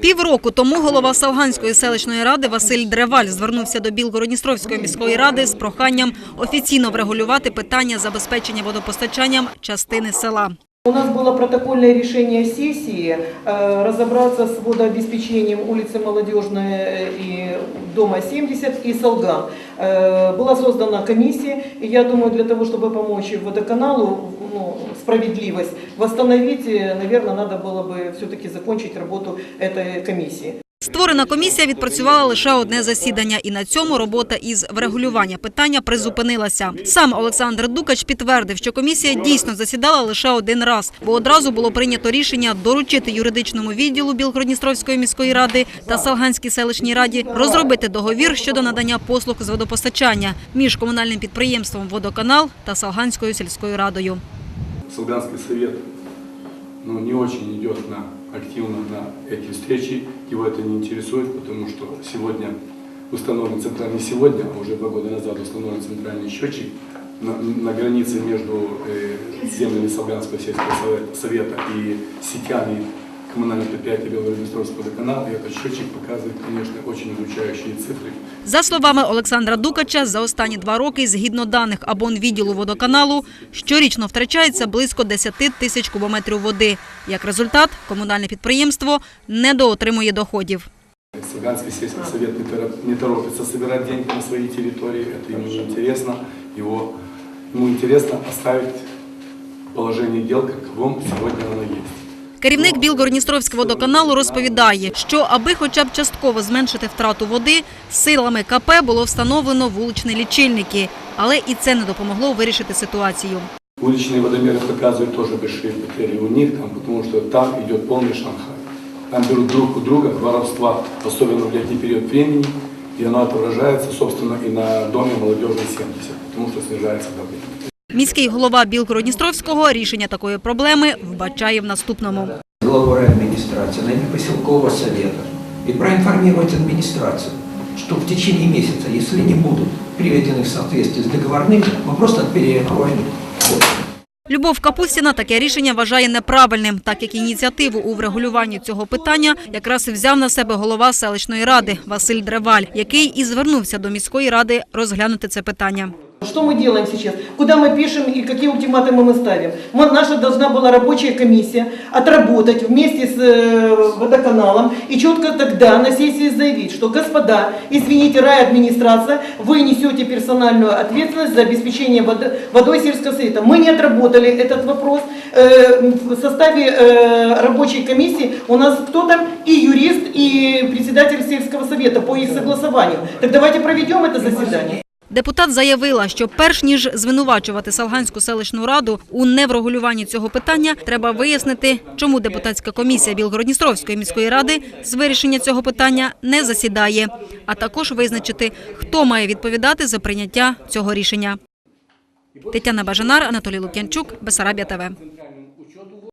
Півроку тому голова Савганської селищної ради Василь Древаль звернувся до Білгородністровської міської ради з проханням офіційно врегулювати питання забезпечення водопостачанням частини села. У нас было протокольное решение сессии э, разобраться с водообеспечением улицы Молодежная и дома 70 и Солган. Э, Была создана комиссия, и я думаю, для того, чтобы помочь водоканалу, ну, справедливость восстановить, наверное, надо было бы все-таки закончить работу этой комиссии. Створена комісія відпрацювала лише одне засідання, і на цьому робота із врегулювання питання призупинилася. Сам Олександр Дукач підтвердив, що комісія дійсно засідала лише один раз, бо одразу було прийнято рішення доручити юридичному відділу Білгородністровської міської ради та Салганській селищній раді розробити договір щодо надання послуг з водопостачання між комунальним підприємством Водоканал та Салганською сільською радою. Солганский совет ну, не очень идет на, активно на эти встречи, его это не интересует, потому что сегодня установлен центральный, не сегодня, а уже два года назад установлен центральный счетчик на, на границе между э, землями Солганского сельского совета- совета и сетями коммунального предприятия Белгород-Днестровского водоканала, и этот счетчик показывает, конечно, очень удручающие цифры. За словами Олександра Дукача, за останні два роки, згідно даних абонвідділу водоканалу, щорічно втрачається близько 10 тисяч кубометрів води. Як результат, комунальне підприємство недоотримує доходів. Саганский сельский совет не торо- не торопится собирать деньги на своей территории, это ему не интересно. Его, ему интересно оставить положение дел, каковом сегодня оно есть. Керівник Білгородністровського водоканалу розповідає, що аби хоча б частково зменшити втрату води, силами КП було встановлено вуличні лічильники, але і це не допомогло вирішити ситуацію. Уличные водомеры показывают тоже большие потери у них, там, потому что там идет полный Шанхай. Там берут друг у друга воровства, особенно в летний период времени, и оно отображается, собственно, и на доме молодежной 70, потому что снижается давление. Міський голова Білгородністровського рішення такої проблеми вбачає в наступному. главой администрации, на имя поселкового совета и проинформировать администрацию, что в течение месяца, если не будут приведены в соответствие с договорными, мы просто перекроем ход. Любов Капустіна таке рішення вважає неправильним, так як ініціативу у врегулюванні цього питання якраз і взяв на себе голова селищної ради Василь Древаль, який і звернувся до міської ради розглянути це питання. Что мы делаем сейчас? Куда мы пишем и какие ультиматумы мы ставим? Мы, наша должна была рабочая комиссия отработать вместе с э, водоканалом и четко тогда на сессии заявить, что господа, извините, райадминистрация, вы несете персональную ответственность за обеспечение водо- водой сельского совета. Мы не отработали этот вопрос. Э, В составе э, рабочей комиссии у нас кто там и юрист, и председатель сельского совета по их согласованию. Так давайте проведем это заседание. Депутат заявила, що перш ніж звинувачувати Салганську селищну раду у неврегулюванні цього питання, треба вияснити, чому депутатська комісія Білгородністровської міської ради з вирішення цього питання не засідає, а також визначити, хто має відповідати за прийняття цього рішення. Тетяна Бажанар, Анатолій Лук'янчук, Бесарабія ТВ.